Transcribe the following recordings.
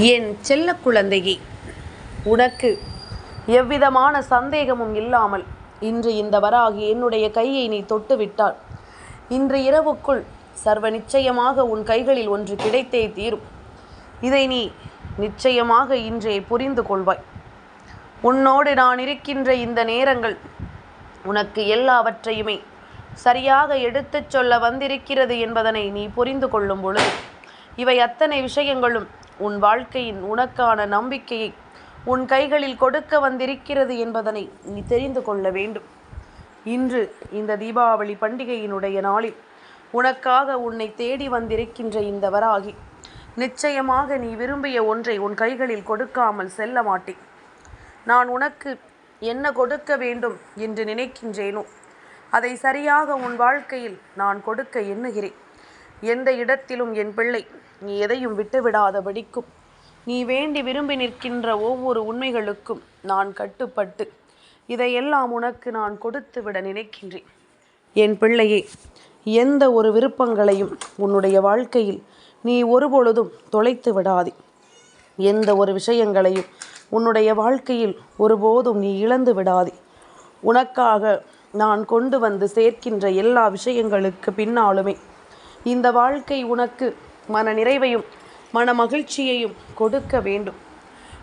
என் செல்ல குழந்தையே உனக்கு எவ்விதமான சந்தேகமும் இல்லாமல் இன்று இந்த வராகி என்னுடைய கையை நீ தொட்டுவிட்டால் இன்று இரவுக்குள் சர்வ நிச்சயமாக உன் கைகளில் ஒன்று கிடைத்தே தீரும். இதை நீ நிச்சயமாக இன்றே புரிந்து கொள்வாய். உன்னோடு நான் இருக்கின்ற இந்த நேரங்கள் உனக்கு எல்லாவற்றையுமே சரியாக எடுத்துச் சொல்ல வந்திருக்கிறது என்பதனை நீ புரிந்து கொள்ளும் பொழுது இவை அத்தனை விஷயங்களும் உன் வாழ்க்கையின் உனக்கான நம்பிக்கையை உன் கைகளில் கொடுக்க வந்திருக்கிறது என்பதனை நீ தெரிந்து கொள்ள வேண்டும். இன்று இந்த தீபாவளி பண்டிகையினுடைய நாளில் உனக்காக உன்னை தேடி வந்திருக்கின்ற இந்த வராகி நிச்சயமாக நீ விரும்பிய ஒன்றை உன் கைகளில் கொடுக்காமல் செல்ல மாட்டேன். நான் உனக்கு என்ன கொடுக்க வேண்டும் என்று நினைக்கின்றேனோ அதை சரியாக உன் வாழ்க்கையில் நான் கொடுக்க எண்ணுகிறேன். எந்த இடத்திலும் என் பிள்ளை நீ எதையும் விட்டுவிடாதபடிக்கும். நீ வேண்டி விரும்பி நிற்கின்ற ஒவ்வொரு உண்மைகளுக்கும் நான் கட்டுப்பட்டு இதையெல்லாம் உனக்கு நான் கொடுத்து விட நினைக்கின்றேன். என் பிள்ளையே எந்த ஒரு விருப்பங்களையும் உன்னுடைய வாழ்க்கையில் நீ ஒருபொழுதும் தொலைத்து விடாதே. எந்த ஒரு விஷயங்களையும் உன்னுடைய வாழ்க்கையில் ஒருபோதும் நீ இழந்து விடாதே. உனக்காக நான் கொண்டு வந்து சேர்க்கின்ற எல்லா விஷயங்களுக்கு பின்னாலுமே இந்த வாழ்க்கை உனக்கு மன நிறைவையும் மன மகிழ்ச்சியையும் கொடுக்க வேண்டும்.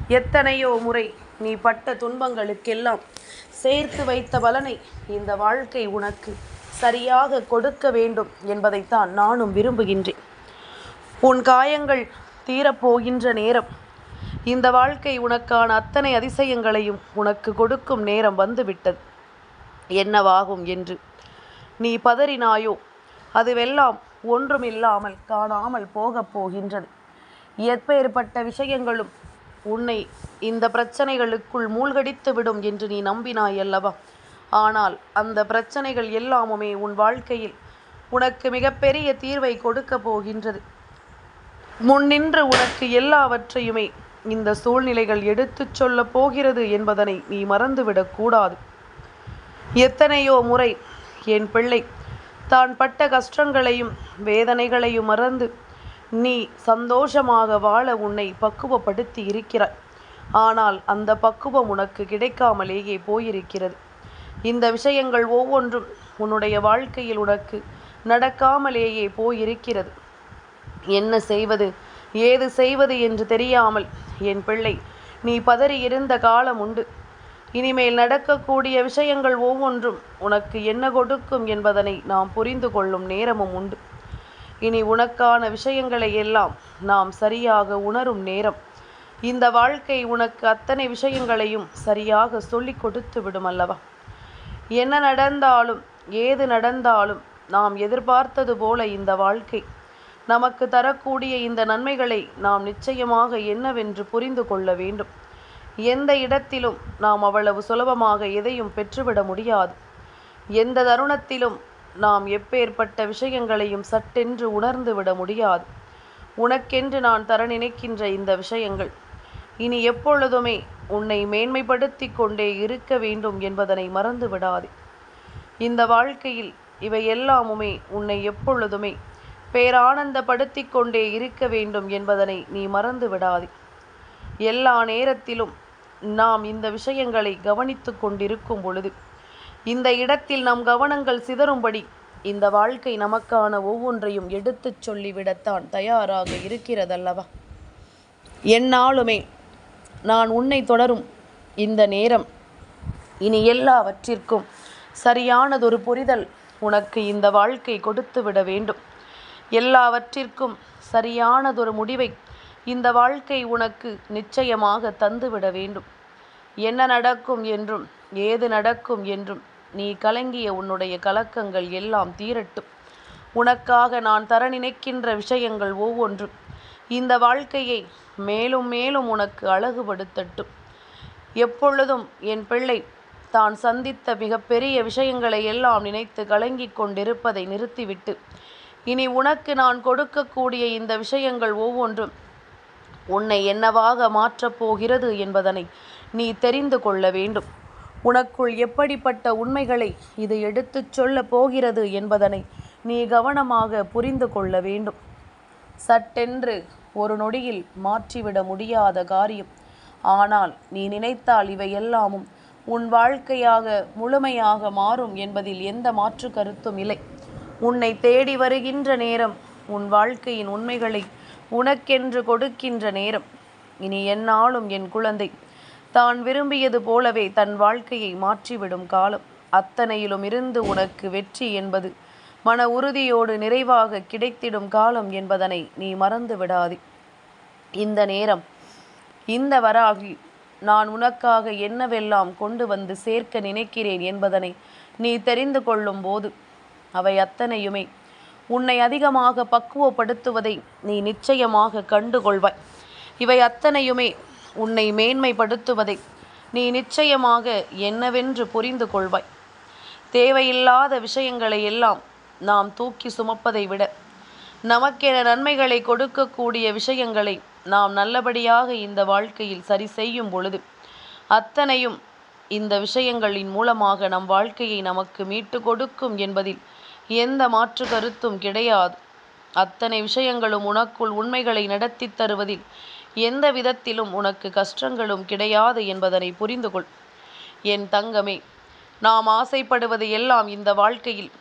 எத்தனையோ முறை நீ பட்ட துன்பங்களுக்கெல்லாம் சேர்த்து வைத்த பலனை இந்த வாழ்க்கை உனக்கு சரியாக கொடுக்க வேண்டும் என்பதைத்தான் நானும் விரும்புகின்றேன். உன் காயங்கள் தீரப்போகின்ற நேரம் இந்த வாழ்க்கை உனக்கான அத்தனை அதிசயங்களையும் உனக்கு கொடுக்கும் நேரம் வந்துவிட்டது. என்னவாகும் என்று நீ பதறினாயோ அதுவெல்லாம் ஒன்றுமில்லாமல் காணாமல் போகப் போகின்றது. எப்பேற்பட்ட விஷயங்களும் உன்னை இந்த பிரச்சனைகளுக்குள் மூழ்கடித்து விடும் என்று நீ நம்பினாய் அல்லவா? ஆனால் அந்த பிரச்சனைகள் எல்லாமுமே உன் வாழ்க்கையில் உனக்கு மிகப்பெரிய தீர்வை கொடுக்க போகின்றது. முன்னின்று உனக்கு எல்லாவற்றையுமே இந்த சூழ்நிலைகள் எடுத்துச் சொல்லப் போகிறது என்பதனை நீ மறந்துவிடக் கூடாது. எத்தனையோ முறை என் பிள்ளை தான் பட்ட கஷ்டங்களையும் வேதனைகளையும் மறந்து நீ சந்தோஷமாக வாழ உன்னை பக்குவப்படுத்தி இருக்கிறாய். ஆனால் அந்த பக்குவம் உனக்கு கிடைக்காமலேயே போயிருக்கிறது. இந்த விஷயங்கள் ஒவ்வொன்றும் உன்னுடைய வாழ்க்கையில் உனக்கு நடக்காமலேயே போயிருக்கிறது. என்ன செய்வது? ஏது செய்வது என்று தெரியாமல் என் பிள்ளை நீ பதறி இருந்த காலம் உண்டு. இனிமேல் நடக்கக்கூடிய விஷயங்கள் ஒவ்வொன்றும் உனக்கு என்ன கொடுக்கும் என்பதனை நாம் புரிந்து கொள்ளும் நேரமும் உண்டு. இனி உனக்கான விஷயங்களை எல்லாம் நாம் சரியாக உணரும் நேரம். இந்த வாழ்க்கை உனக்கு அத்தனை விஷயங்களையும் சரியாக சொல்லி கொடுத்து விடும் அல்லவா? என்ன நடந்தாலும் ஏது நடந்தாலும் நாம் எதிர்பார்த்தது போல இந்த வாழ்க்கை. நமக்கு தரக்கூடிய இந்த நன்மைகளை நாம் நிச்சயமாக என்னவென்று புரிந்து கொள்ள வேண்டும். எந்த இடத்திலும் நாம் அவ்வளவு சுலபமாக எதையும் பெற்றுவிட முடியாது. எந்த தருணத்திலும் நாம் எப்பேற்பட்ட விஷயங்களையும் சட்டென்று உணர்ந்து விட முடியாது. உனக்கென்று நான் தர நினைக்கின்ற இந்த விஷயங்கள் இனி எப்பொழுதுமே உன்னை மேன்மைப்படுத்தி கொண்டே இருக்க வேண்டும் என்பதனை மறந்து விடாதே இந்த வாழ்க்கையில் இவை எல்லாமுமே உன்னை எப்பொழுதுமே பேரானந்தப்படுத்தி கொண்டே இருக்க வேண்டும் என்பதனை நீ மறந்து விடாதே எல்லா நேரத்திலும் நாம் இந்த விஷயங்களை கவனித்து கொண்டிருக்கும் பொழுது இந்த இடத்தில் நம் கவனங்கள் சிதறும்படி இந்த வாழ்க்கை நமக்கான ஒவ்வொன்றையும் எடுத்துச் சொல்லிவிடத்தான் தயாராக இருக்கிறதல்லவா? என்னாலுமே நான் உன்னை தொடரும் இந்த நேரம். இனி எல்லாவற்றிற்கும் சரியானதொரு புரிதல் உனக்கு இந்த வாழ்க்கை கொடுத்து விட வேண்டும். எல்லாவற்றிற்கும் சரியானதொரு முடிவை இந்த வாழ்க்கை உனக்கு நிச்சயமாக தந்துவிட வேண்டும். என்ன நடக்கும் என்றும் ஏது நடக்கும் என்றும் நீ கலங்கிய உன்னுடைய கலக்கங்கள் எல்லாம் தீரட்டும். உனக்காக நான் தர நினைக்கின்ற விஷயங்கள் ஒவ்வொன்றும் இந்த வாழ்க்கையை மேலும் மேலும் உனக்கு அழகுபடுத்தட்டும். எப்பொழுதும் என் பிள்ளை தான் சந்தித்த மிகப்பெரிய விஷயங்களை எல்லாம் நினைத்து கலங்கிக் கொண்டிருப்பதை நிறுத்திவிட்டு இனி உனக்கு நான் கொடுக்கக்கூடிய இந்த விஷயங்கள் ஒவ்வொன்றும் உன்னை என்னவாக மாற்றப் போகிறது என்பதனை நீ தெரிந்து கொள்ள வேண்டும். உனக்குள் எப்படிப்பட்ட உண்மைகளை இது எடுத்துச் சொல்லப் போகிறது என்பதனை நீ கவனமாக புரிந்து கொள்ள வேண்டும். சட்டென்று ஒரு நொடியில் மாற்றிவிட முடியாத காரியம். ஆனால் நீ நினைத்தால் இவை எல்லாமும் உன் வாழ்க்கையாக முழுமையாக மாறும் என்பதில் எந்த மாற்று கருத்தும் இல்லை. உன்னை தேடி வருகின்ற நேரம் உன் வாழ்க்கையின் உண்மைகளை உனக்கென்று கொடுக்கின்ற நேரம். இனி என்னாலும் என் குழந்தை தான் விரும்பியது போலவே தன் வாழ்க்கையை மாற்றிவிடும் காலம். அத்தனையிலும் இருந்து உனக்கு வெற்றி என்பது. மன உறுதியோடு நிறைவாக கிடைத்திடும் காலம் என்பதனை நீ மறந்து விடாதே. இந்த நேரம் இந்த வராகி நான் உனக்காக என்னவெல்லாம் கொண்டு வந்து சேர்க்க நினைக்கிறேன் என்பதனை நீ தெரிந்து கொள்ளும் போது அவை அத்தனையுமே உன்னை அதிகமாக பக்குவப்படுத்துவதை நீ நிச்சயமாக கண்டுகொள்வாய். இவை அத்தனையுமே உன்னை மேன்மைப்படுத்துவதை நீ நிச்சயமாக என்னவென்று புரிந்து கொள்வாய். தேவையில்லாத விஷயங்களை எல்லாம் நாம் தூக்கி சுமப்பதை விட நமக்கென நன்மைகளை கொடுக்கக்கூடிய விஷயங்களை நாம் நல்லபடியாக இந்த வாழ்க்கையில் சரி செய்யும் பொழுது அத்தனையும் இந்த விஷயங்களின் மூலமாக நம் வாழ்க்கையை நமக்கு மீட்டு கொடுக்கும் என்பதில் எந்த மாற்று கருத்தும் கிடையாது. அத்தனை விஷயங்களும் உனக்குள் உண்மைகளை நடத்தி தருவதில் எந்த விதத்திலும் உனக்கு கஷ்டங்களும் கிடையாது என்பதனை புரிந்து கொள் என் தங்கமே நாம் ஆசைப்படுவது எல்லாம் இந்த வாழ்க்கையில்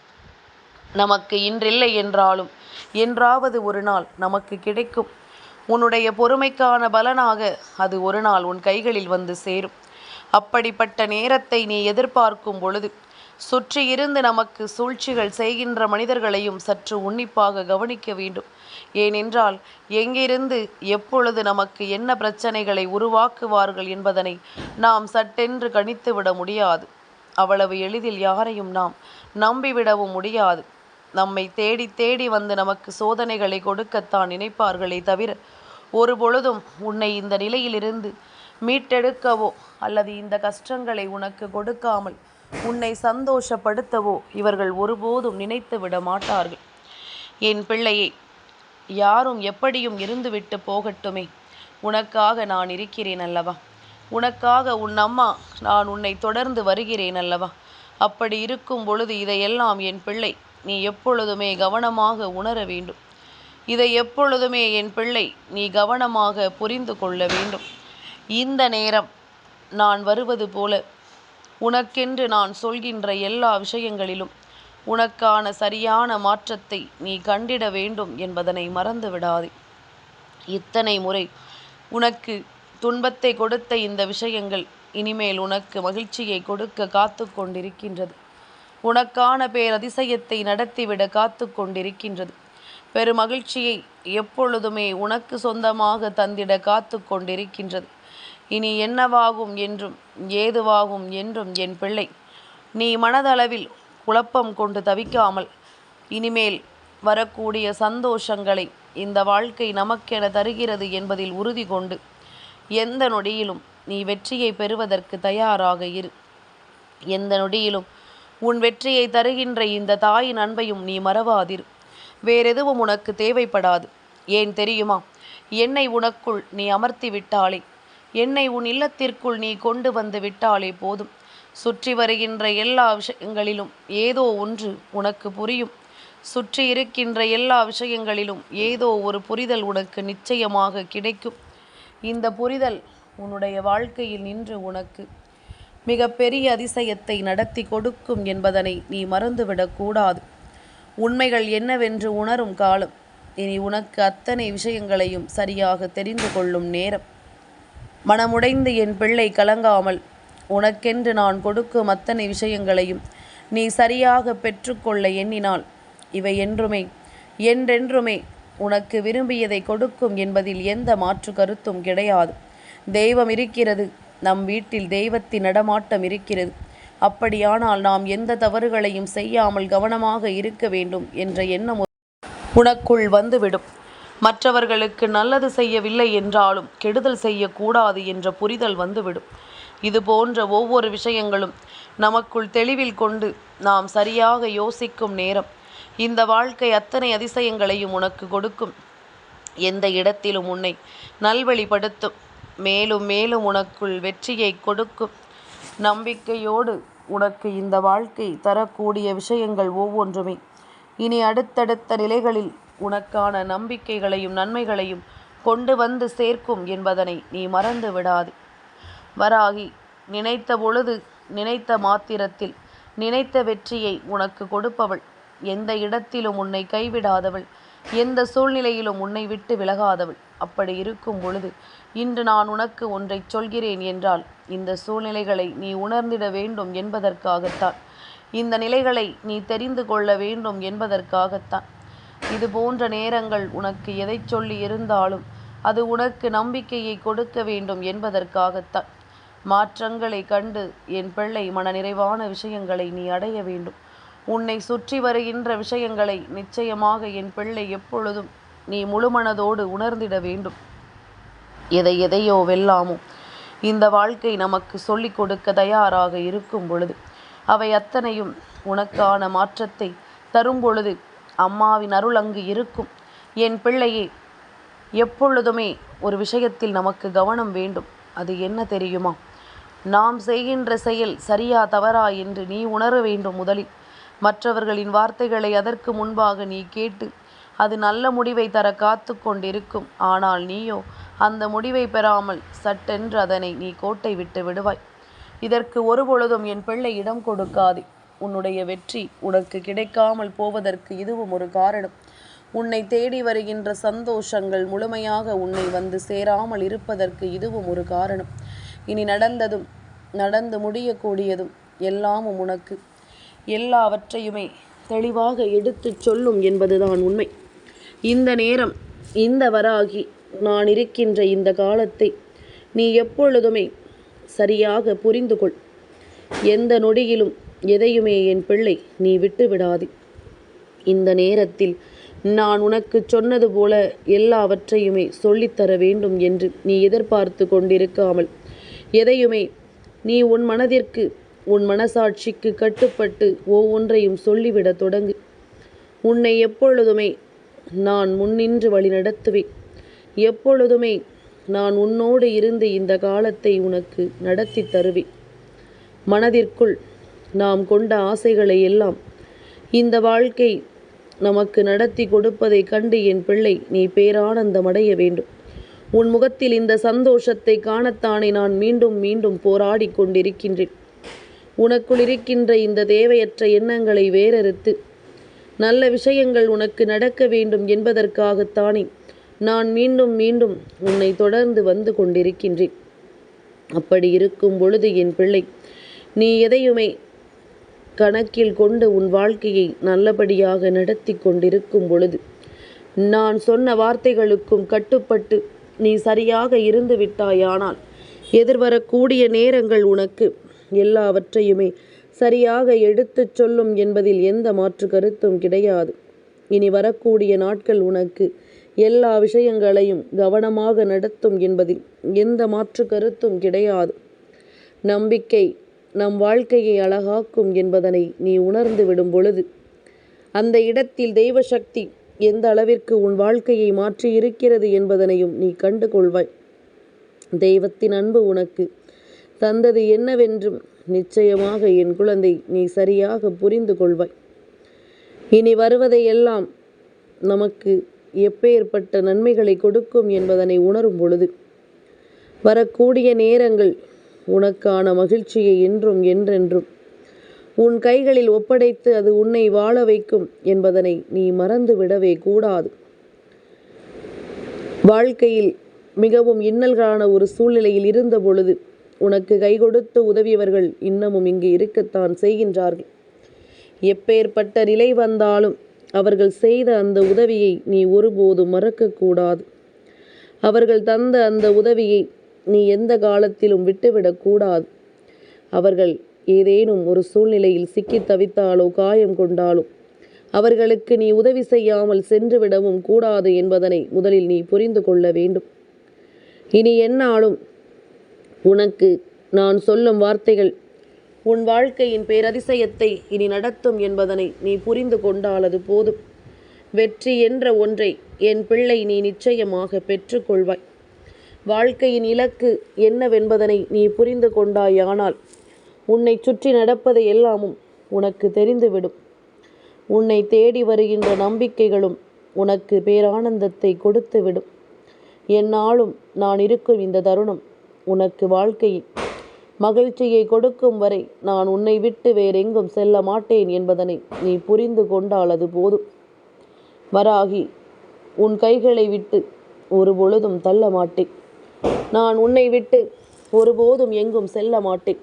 நமக்கு இன்றில்லை என்றாலும் என்றாவது ஒரு நாள் நமக்கு கிடைக்கும். உன்னுடைய பொறுமைக்கான பலனாக அது ஒரு நாள் உன் கைகளில் வந்து சேரும். அப்படிப்பட்ட நேரத்தை நீ எதிர்பார்க்கும் பொழுது சுற்றியிருந்து நமக்கு சூழ்ச்சிகள் செய்கின்ற மனிதர்களையும் சற்று உன்னிப்பாக கவனிக்க வேண்டும். ஏனென்றால் எங்கிருந்து எப்பொழுது நமக்கு என்ன பிரச்சனைகளை உருவாக்குவார்கள் என்பதனை நாம் சட்டென்று கணித்துவிட முடியாது. அவ்வளவு எளிதில் யாரையும் நாம் நம்பிவிடவும் முடியாது. நம்மை தேடி தேடி வந்து நமக்கு சோதனைகளை கொடுக்கத்தான் நினைப்பார்களே தவிர ஒரு பொழுதும் உன்னை இந்த நிலையிலிருந்து மீட்டெடுக்கவோ அல்லது இந்த கஷ்டங்களை உனக்கு கொடுக்காமல் உன்னை சந்தோஷப்படுத்தவோ இவர்கள் ஒருபோதும் நினைத்து விட மாட்டார்கள். என் பிள்ளையை யாரும் எப்படியும் இருந்துவிட்டு போகட்டுமே. உனக்காக நான் இருக்கிறேன் அல்லவா? உனக்காக உன் அம்மா நான் உன்னை தொடர்ந்து வருகிறேன் அல்லவா? அப்படி இருக்கும் பொழுது இதையெல்லாம் என் பிள்ளை நீ எப்பொழுதுமே கவனமாக உணர வேண்டும். இதை எப்பொழுதுமே என் பிள்ளை நீ கவனமாக புரிந்து கொள்ள வேண்டும். இந்த நேரம் நான் வருவது போல உனக்கென்று நான் சொல்கின்ற எல்லா விஷயங்களிலும் உனக்கான சரியான மாற்றத்தை நீ கண்டிட வேண்டும் என்பதனை மறந்து விடாதே. இத்தனை முறை உனக்கு துன்பத்தை கொடுத்த இந்த விஷயங்கள் இனிமேல் உனக்கு மகிழ்ச்சியை கொடுக்க காத்து கொண்டிருக்கின்றது. உனக்கான பேரதிசயத்தை நடத்திவிட காத்து கொண்டிருக்கின்றது. பெருமகிழ்ச்சியை எப்பொழுதுமே உனக்கு சொந்தமாக தந்திட காத்து கொண்டிருக்கின்றது. இனி என்னவாகும் என்றும் ஏதுவாகும் என்றும் என் பிள்ளை நீ மனதளவில் குழப்பம் கொண்டு தவிக்காமல் இனிமேல் வரக்கூடிய சந்தோஷங்களை இந்த வாழ்க்கை நமக்கென தருகிறது என்பதில் உறுதி கொண்டு எந்த நொடியிலும் நீ வெற்றியை பெறுவதற்கு தயாராக இரு. எந்த நொடியிலும் உன் வெற்றியை தருகின்ற இந்த தாயின் அன்பையும் நீ மறவாதிரு. வேறெதுவும் உனக்கு தேவைப்படாது. ஏன் தெரியுமா? என்னை உனக்குள் நீ அமர்த்தி விட்டாலே என்னை உன் இல்லத்திற்குள் நீ கொண்டு வந்து விட்டாலே போதும். சுற்றி வருகின்ற எல்லா விஷயங்களிலும் ஏதோ ஒன்று உனக்கு புரியும். சுற்றி இருக்கின்ற எல்லா விஷயங்களிலும் ஏதோ ஒரு புரிதல் உனக்கு நிச்சயமாக கிடைக்கும். இந்த புரிதல் உன்னுடைய வாழ்க்கையில் நின்று உனக்கு மிக பெரிய அதிசயத்தை நடத்தி கொடுக்கும் என்பதனை நீ மறந்துவிடக்கூடாது உண்மைகள் என்னவென்று உணரும் காலம். இனி உனக்கு அத்தனை விஷயங்களையும் சரியாக தெரிந்து கொள்ளும் நேரம். மனமுடைந்து என் பிள்ளை கலங்காமல் உனக்கென்று நான் கொடுக்கும் அத்தனை விஷயங்களையும் நீ சரியாக பெற்றுக்கொள்ள எண்ணினால் இவை என்றுமே என்றென்றுமே உனக்கு விரும்பியதை கொடுக்கும் என்பதில் எந்த மாற்று கருத்தும் கிடையாது. தெய்வம் இருக்கிறது நம் வீட்டில் தெய்வத்தின் நடமாட்டம் இருக்கிறது. அப்படியானால் நாம் எந்த தவறுகளையும் செய்யாமல் கவனமாக இருக்க வேண்டும் என்ற எண்ணம் உனக்குள் வந்துவிடும். மற்றவர்களுக்கு நல்லது செய்யவில்லை என்றாலும் கெடுதல் செய்யக்கூடாது என்ற புரிதல் வந்துவிடும். இது போன்ற ஒவ்வொரு விஷயங்களும் நமக்குள் தெளிவில் கொண்டு நாம் சரியாக யோசிக்கும் நேரம். இந்த வாழ்க்கை அத்தனை அதிசயங்களையும் உனக்கு கொடுக்கும். எந்த இடத்திலும் உன்னை நல்வழிப்படுத்தும். மேலும் மேலும் உனக்குள் வெற்றியை கொடுக்கும். நம்பிக்கையோடு உனக்கு இந்த வாழ்க்கை தரக்கூடிய விஷயங்கள் ஒவ்வொன்றுமே. இனி அடுத்தடுத்த நிலைகளில் உனக்கான நம்பிக்கைகளையும் நன்மைகளையும் கொண்டு வந்து சேர்க்கும் என்பதனை நீ மறந்து விடாது வராகி நினைத்த பொழுது நினைத்த மாத்திரத்தில் நினைத்த வெற்றியை உனக்கு கொடுப்பவள். எந்த இடத்திலும் உன்னை கைவிடாதவள். எந்த சூழ்நிலையிலும் உன்னை விட்டு விலகாதவள். அப்படி இருக்கும் பொழுது இன்று நான் உனக்கு ஒன்றை சொல்கிறேன் என்றால் இந்த சூழ்நிலைகளை நீ உணர்ந்திட வேண்டும் என்பதற்காகத்தான். இந்த நிலைகளை நீ தெரிந்து கொள்ள வேண்டும் என்பதற்காகத்தான். இது போன்ற நேரங்கள் உனக்கு எதை சொல்லி இருந்தாலும் அது உனக்கு நம்பிக்கையை கொடுக்க வேண்டும் என்பதற்காகத்தான். மாற்றங்களை கண்டு என் பிள்ளை மனநிறைவான விஷயங்களை நீ அடைய வேண்டும். உன்னை சுற்றி வருகின்ற விஷயங்களை நிச்சயமாக என் பிள்ளை எப்பொழுதும் நீ முழுமனதோடு உணர்ந்திட வேண்டும். எதை எதையோ வெல்லாமோ இந்த வாழ்க்கை நமக்கு சொல்லிக் கொடுக்க தயாராக இருக்கும் பொழுது அவை அத்தனையும் உனக்கான மாற்றத்தை தரும் பொழுது அம்மாவின் அருள் அங்கு இருக்கும். என் பிள்ளையே எப்பொழுதுமே ஒரு விஷயத்தில் நமக்கு கவனம் வேண்டும். அது என்ன தெரியுமா? நாம் செய்கின்ற செயல் சரியா தவறா என்று நீ உணர வேண்டும் முதலில். மற்றவர்களின் வார்த்தைகளை அதற்கு முன்பாக நீ கேட்டு அது நல்ல முடிவை தர காத்து கொண்டிருக்கும். ஆனால் நீயோ அந்த முடிவை பெறாமல் சட்டென்று அதனை நீ கோட்டை விட்டு விடுவாய். இதற்கு ஒருபொழுதும் என் பிள்ளை இடம் கொடுக்காதே. உன்னுடைய வெற்றி உனக்கு கிடைக்காமல் போவதற்கு இதுவும் ஒரு காரணம். உன்னை தேடி வருகின்ற சந்தோஷங்கள் முழுமையாக உன்னை வந்து சேராமல் இருப்பதற்கு இதுவும் ஒரு காரணம். இனி நடந்ததும் நடந்து முடியக்கூடியதும் எல்லாமும் உனக்கு. எல்லாவற்றையுமே தெளிவாக எடுத்துச் சொல்லும் என்பதுதான் உண்மை. இந்த நேரம் இந்த வராகி நான் இருக்கின்ற இந்த காலத்தை நீ எப்பொழுதுமே சரியாக புரிந்து கொள் எந்த நொடியிலும் எதையுமே என் பிள்ளை நீ விட்டுவிடாது. இந்த நேரத்தில் நான் உனக்கு சொன்னது போல எல்லாவற்றையுமே சொல்லித்தர வேண்டும் என்று நீ எதிர்பார்த்து கொண்டிருக்காமல். எதையுமே நீ உன் மனதிற்கு உன் மனசாட்சிக்கு கட்டுப்பட்டு ஒவ்வொன்றையும் சொல்லிவிடத் தொடங்கு. உன்னை எப்பொழுதுமே நான் முன்னின்று வழி நடத்துவேன். எப்பொழுதுமே நான் உன்னோடு இருந்து இந்த காலத்தை உனக்கு நடத்தி தருவேன். மனதிற்குள் நாம் கொண்ட ஆசைகளை எல்லாம் இந்த வாழ்க்கை நமக்கு நடத்தி கொடுப்பதைக் கண்டு என் பிள்ளை நீ பேரானந்தமடைய வேண்டும். உன் முகத்தில் இந்த சந்தோஷத்தை காணத்தானே நான் மீண்டும் மீண்டும் போராடி கொண்டிருக்கின்றேன். உனக்குள் இருக்கின்ற இந்த தேவையற்ற எண்ணங்களை வேறறுத்து நல்ல விஷயங்கள் உனக்கு நடக்க வேண்டும் என்பதற்காகத்தானே நான் மீண்டும் மீண்டும் உன்னை தொடர்ந்து வந்து கொண்டிருக்கின்றேன். அப்படி இருக்கும் பொழுது என் பிள்ளை நீ எதையுமே கணக்கில் கொண்டு உன் வாழ்க்கையை நல்லபடியாக நடத்தி கொண்டிருக்கும் பொழுது நான் சொன்ன வார்த்தைகளுக்கும் கட்டுப்பட்டு நீ சரியாக இருந்து விட்டாயானால் எதிர்வரக்கூடிய நேரங்கள் உனக்கு எல்லாவற்றையுமே சரியாக எடுத்துச் சொல்லும் என்பதில் எந்த மாற்று கருத்தும் கிடையாது. இனி வரக்கூடிய நாட்கள் உனக்கு எல்லா விஷயங்களையும் கவனமாக நடத்தும் என்பதில் எந்த மாற்று கருத்தும் கிடையாது. நம்பிக்கை நம் வாழ்க்கையை அழகாக்கும் என்பதனை நீ உணர்ந்து விடும் பொழுது அந்த இடத்தில் தெய்வ சக்தி எந்த அளவிற்கு உன் வாழ்க்கையை மாற்றி இருக்கிறது என்பதனையும் நீ கண்டு கொள்வாய். தெய்வத்தின் அன்பு உனக்கு தந்தது என்னவென்றும் நிச்சயமாக என் குழந்தை நீ சரியாக புரிந்து கொள்வாய். இனி வருவதையெல்லாம் நமக்கு எப்பேற்பட்ட நன்மைகளை கொடுக்கும் என்பதனை உணரும் பொழுது வரக்கூடிய நேரங்கள் உனக்கான மகிழ்ச்சியை என்றும் என்றென்றும். உன் கைகளில் ஒப்படைத்து அது உன்னை வாழ வைக்கும் என்பதனை நீ மறந்து விடவே கூடாது. வாழ்க்கையில் மிகவும் இன்னல்களான ஒரு சூழ்நிலையில் இருந்த பொழுது உனக்கு கை கொடுத்து உதவியவர்கள் இன்னமும் இங்கு இருக்கத்தான் செய்கின்றார்கள். எப்பேற்பட்ட நிலை வந்தாலும் அவர்கள் செய்த அந்த உதவியை நீ ஒருபோதும் மறக்கக்கூடாது. அவர்கள் தந்த அந்த உதவியை நீ எந்த காலத்திலும் விட்டுவிடக்கூடாது அவர்கள் ஏதேனும் ஒரு சூழ்நிலையில் சிக்கி தவித்தாலோ காயம் கொண்டாலோ அவர்களுக்கு நீ உதவி செய்யாமல் சென்றுவிடவும் கூடாது என்பதனை முதலில் நீ புரிந்து கொள்ள வேண்டும். இனி என்னாலும் உனக்கு நான் சொல்லும் வார்த்தைகள் உன் வாழ்க்கையின் பேரதிசயத்தை இனி நடத்தும் என்பதனை நீ புரிந்து கொண்டாலது போதும். வெற்றி என்ற ஒன்றை என் பிள்ளை நீ நிச்சயமாக பெற்றுக்கொள்வாய். வாழ்க்கையின் இலக்கு என்னவென்பதனை நீ புரிந்து கொண்டாயானால் உன்னை சுற்றி நடப்பதை எல்லாமும் உனக்கு தெரிந்துவிடும். உன்னை தேடி வருகின்ற நம்பிக்கைகளும் உனக்கு பேரானந்தத்தை கொடுத்துவிடும். என்னாலும் நான் இருக்கும் இந்த தருணம் உனக்கு வாழ்க்கையின் மகிழ்ச்சியை கொடுக்கும் வரை நான் உன்னை விட்டு வேறெங்கும் செல்ல மாட்டேன் என்பதனை நீ புரிந்து கொண்டால் அது போதும். வராகி உன் கைகளை விட்டு ஒரு பொழுதும் தள்ள மாட்டேன். நான் உன்னை விட்டு ஒருபோதும் எங்கும் செல்ல மாட்டேன்.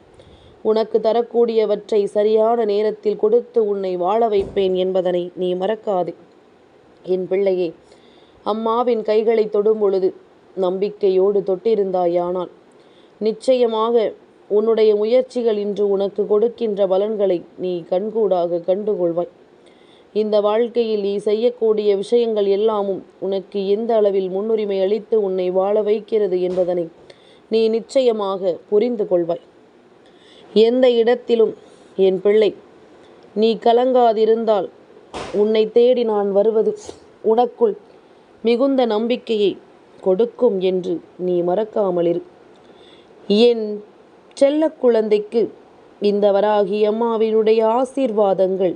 உனக்கு தரக்கூடியவற்றை சரியான நேரத்தில் கொடுத்து உன்னை வாழ வைப்பேன் என்பதனை நீ மறக்காதே. என் பிள்ளையே அம்மாவின் கைகளை தொடும் பொழுது நம்பிக்கையோடு தொட்டிருந்தாயானால் நிச்சயமாக உன்னுடைய முயற்சிகள் இன்று உனக்கு கொடுக்கின்ற பலன்களை நீ கண்கூடாக கண்டுகொள்வாய். இந்த வாழ்க்கையில் நீ செய்யக்கூடிய விஷயங்கள் எல்லாமும் உனக்கு எந்த அளவில் முன்னுரிமை அளித்து உன்னை வாழ வைக்கிறது என்பதனை நீ நிச்சயமாக புரிந்து கொள்வாய். எந்த இடத்திலும் என் பிள்ளை நீ கலங்காதிருந்தால் உன்னை தேடி நான் வருவது உனக்குள் மிகுந்த நம்பிக்கையை கொடுக்கும் என்று நீ மறக்காமலிரு என் செல்ல குழந்தைக்கு இந்த வராகி அம்மாவினுடைய ஆசீர்வாதங்கள்